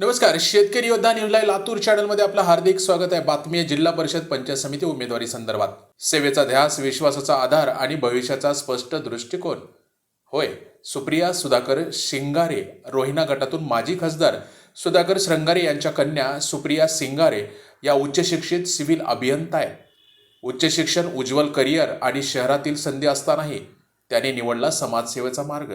नमस्कार शेतकरी योद्धा न्यूजला लातूर चॅनलमध्ये आपलं हार्दिक स्वागत आहे. बातमी आहे जिल्हा परिषद पंचायत समिती उमेदवारी संदर्भात. सेवेचा ध्यास विश्वासाचा आधार आणि भविष्याचा स्पष्ट दृष्टिकोन. होय सुप्रिया सुधाकर शिंगारे रोहिणा गटातून माजी खासदार सुधाकर श्रंगारे यांच्या कन्या सुप्रिया सिंगारे या उच्चशिक्षित सिव्हिल अभियंता आहेत. उच्च शिक्षण उज्ज्वल करिअर आणि शहरातील संधी असतानाही त्यांनी निवडला समाजसेवेचा मार्ग.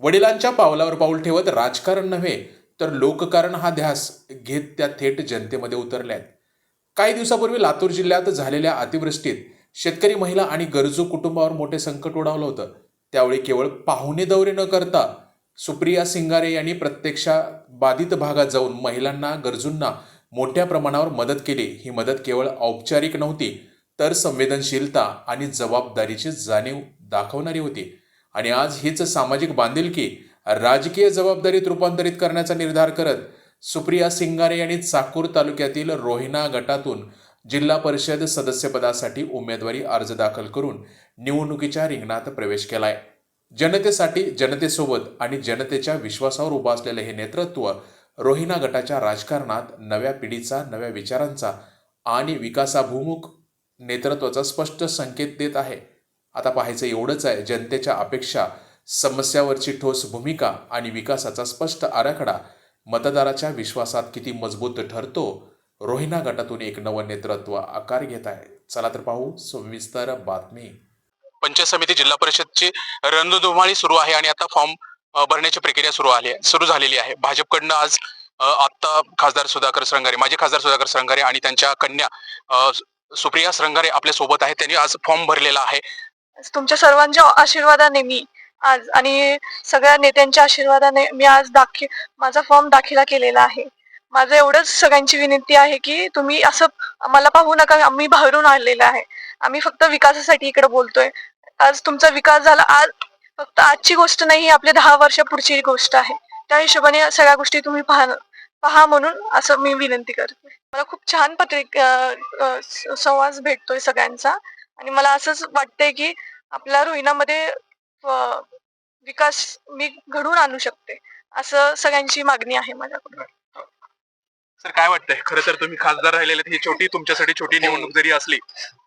वडिलांच्या पावलावर पाऊल ठेवत राजकारण नव्हे तर लोककारण हा ध्यास घेत त्या थेट जनतेमध्ये उतरल्या आहेत. काही दिवसापूर्वी लातूर जिल्ह्यात झालेल्या अतिवृष्टीत शेतकरी महिला आणि गरजू कुटुंबावर मोठे संकट ओढावलं होतं. त्यावेळी केवळ पाहुणे दौरे न करता सुप्रिया सिंगारे यांनी प्रत्यक्षा बाधित भागात जाऊन महिलांना गरजूंना मोठ्या प्रमाणावर मदत केली. ही मदत केवळ औपचारिक नव्हती तर संवेदनशीलता आणि जबाबदारीची जाणीव दाखवणारी होती. आणि आज हीच सामाजिक बांधिलकी राजकीय जबाबदारीत रूपांतरित करण्याचा निर्धार करत सुप्रिया सिंगारे यांनी चाकूर तालुक्यातील रोहिना गटातून जिल्हा परिषद सदस्यपदासाठी उमेदवारी अर्ज दाखल करून निवडणुकीच्या रिंगणात प्रवेश केलाय. जनतेसाठी जनतेसोबत आणि जनतेच्या विश्वासावर उभं असलेलं हे नेतृत्व रोहिना गटाच्या राजकारणात नव्या पिढीचा नव्या विचारांचा आणि विकासाभिमुख नेतृत्वाचा स्पष्ट संकेत देत आहे. आता पाहायचं एवढंच आहे जनतेच्या अपेक्षा समस्यावरची ठोस भूमिका आणि विकासाचा स्पष्ट आराखडा मतदाराच्या विश्वासात किती मजबूत ठरतो रोहिणा गटातून एक नवं नेतृत्व आकार घेत आहे. चला तर पाहू सविस्तर बातमी. पंचायत समिती जिल्हा परिषदची रणधुमाळी सुरू आहे आणि आता फॉर्म भरण्याची प्रक्रिया सुरू आली आहे सुरू झालेली आहे. भाजपकडनं आज आत्ता खासदार सुधाकर श्रंगारे माजी खासदार सुधाकर श्रंगारे आणि त्यांच्या कन्या सुप्रिया श्रंगारे आपल्यासोबत आहेत. त्यांनी आज फॉर्म भरलेला आहे. तुमच्या सर्वांच्या आशीर्वादाने मी आज आणि सगळ्या नेत्यांच्या आशीर्वादाने मी आज दाखी माझा फॉर्म दाखिला केलेला आहे. माझं एवढंच सगळ्यांची विनंती आहे की तुम्ही असं मला पाहू नका आम्ही बाहेरून आलेलो आहे. आम्ही फक्त विकासासाठी इकडे बोलतोय. आज तुमचा विकास झाला आज फक्त आजची गोष्ट नाही ही आपल्या दहा वर्षा पुढची गोष्ट आहे. त्या हिशोबाने सगळ्या गोष्टी तुम्ही पहा पहा म्हणून असं मी विनंती करते. मला खूप छान पत्रिका संवाद भेटतोय सगळ्यांचा. आणि मला असंच वाटतंय की आपल्या रोहिणामध्ये विकास मी घडवून आणू शकते असं सगळ्यांची मागणी आहे माझ्याकडून. सर काय वाटतंय? खरं तर तुम्ही खासदार राहिलेले ही छोटी तुमच्यासाठी छोटी निवडणूक जरी असली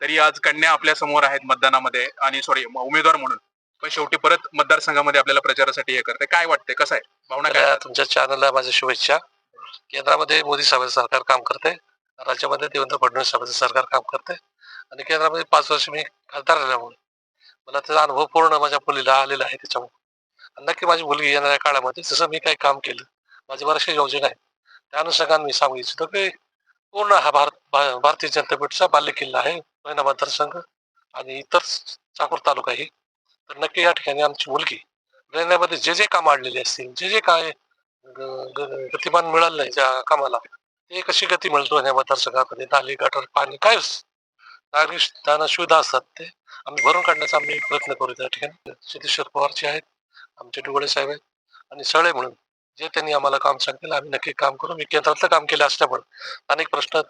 तरी आज कन्या आपल्यासमोर आहेत मतदानामध्ये आणि सॉरी उमेदवार म्हणून. पण शेवटी परत मतदारसंघामध्ये आपल्याला प्रचारासाठी हे करते काय वाटतंय? कसं आहे? भावना काय तुमच्या चॅनलला माझ्या शुभेच्छा. केंद्रामध्ये मोदी साहेबांचं सरकार काम करते राज्यामध्ये देवेंद्र फडणवीस साहेबांचं सरकार काम करते आणि केंद्रामध्ये पाच वर्ष मी खासदार राहिल्यामुळे मला त्याचा अनुभव पूर्ण माझ्या मुलीला आलेला आहे त्याच्यामुळे. आणि नक्की माझी मुलगी येणाऱ्या काळामध्ये जसं मी काही काम केलं माझी बऱ्याचशा योजना आहेत. त्या अनुषंगाने मी सांगू इच्छितो की पूर्ण हा भारत भारतीय जनता पार्टीचा बाल्य किल्ला आहे महिना मतदारसंघ आणि इतर चाकूर तालुका ही. तर नक्की या ठिकाणी आमची मुलगी रेल्वेमध्ये जे जे काम आणलेले असतील जे जे काय ग- ग- गतिमान मिळालं नाही ज्या कामाला ते कशी गती मिळतो या मतदारसंघामध्ये नाली गटर पाणी काय नागरिक त्यांना सुविधा असतात ते. आम्ही भरून काढण्याचा आम्ही प्रयत्न करू त्या ठिकाणी. सिद्धेश्वर पवारचे आहेत आमचे डुगळे साहेब आहेत आणि सळे म्हणून. जे त्यांनी आम्हाला काम सांगितलं आम्ही नक्की काम करू. मी केंद्रातलं काम केलं असल्यामुळे अनेक प्रश्न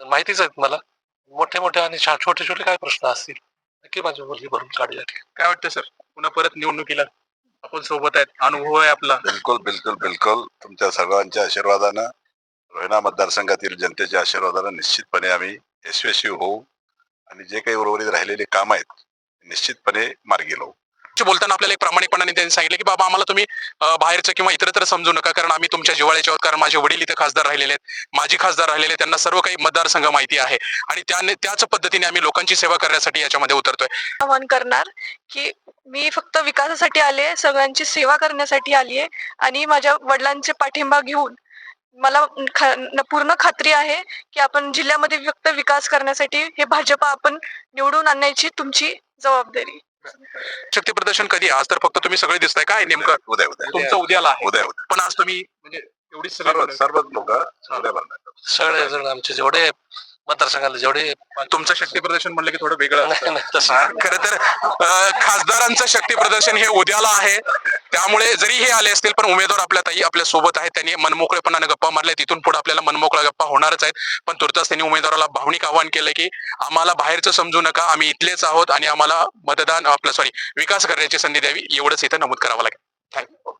माहितीच आहेत मला. मोठे मोठे आणि छोटे छोटे काय प्रश्न असतील? नक्की माझी मुलगी भरून काढू या ठिकाणी. काय वाटतं सर? पुन्हा परत निवडणुकीला आपण सोबत आहेत. अनुभव आहे आपला. बिलकुल बिलकुल बिलकुल. तुमच्या सर्वांच्या आशीर्वादानं रोहिणा मतदारसंघातील जनतेच्या आशीर्वादानं निश्चितपणे आम्ही यशस्वी होऊ. आणि जे काही उर्वरित राहिलेले काम आहेत निश्चितपणे मार्गी लावू. बोलताना आपल्याला एक प्रामाणिकपणाने त्यांनी सांगितलं की बाबा आम्हाला तुम्ही बाहेरचं किंवा इतरत्र समजू नका कारण आम्ही तुमच्या जिवाळ्याच्या आहोत कारण माझे वडील इथे खासदार राहिलेले आहेत माजी खासदार राहिलेले आहेत, त्यांना सर्व काही मतदारसंघ माहिती आहे आणि त्याने त्याच पद्धतीने आम्ही लोकांची सेवा करण्यासाठी याच्यामध्ये उतरतोय. आवाहन करणार की मी फक्त विकासासाठी आले सगळ्यांची सेवा करण्यासाठी आली आहे आणि माझ्या वडिलांचे पाठिंबा घेऊन मला पूर्ण खात्री आहे की आपण जिल्ह्यामध्ये फक्त विकास करण्यासाठी हे भाजपा आपण निवडून आणण्याची तुमची जबाबदारी. शक्ती प्रदर्शन कधी? आहे? आज तर फक्त तुम्ही सगळे दिसताय काय? नेमकं उद्या उद्या तुमचं उद्याला आहे. उद्या उद्या. पण आज तुम्ही म्हणजे सर्व सगळी सर्वच लोक उद्या भरणार सगळे जण आमचे जेवढे मतदारसंघाला जेवढे तुमचं शक्ती प्रदर्शन म्हणलं की थोडं वेगळं. खर तर खासदारांचं शक्ती प्रदर्शन हे उद्याला आहे. त्यामुळे जरी हे आले असतील पण उमेदवार आपल्या ताई आपल्यासोबत आहेत. त्यांनी मनमोकळेपणाने गप्पा मारल्या तिथून पुढे आपल्याला मनमोकळा गप्पा होणारच आहेत. पण तुर्तास त्यांनी उमेदवाराला भावनिक आवाहन केलं की आम्हाला बाहेरचं समजू नका. आम्ही इथलेच आहोत आणि आम्हाला मतदान आपलं सॉरी विकास करण्याची संधी द्यावी. एवढंच इथं नमूद करावं लागेल. थँक्यू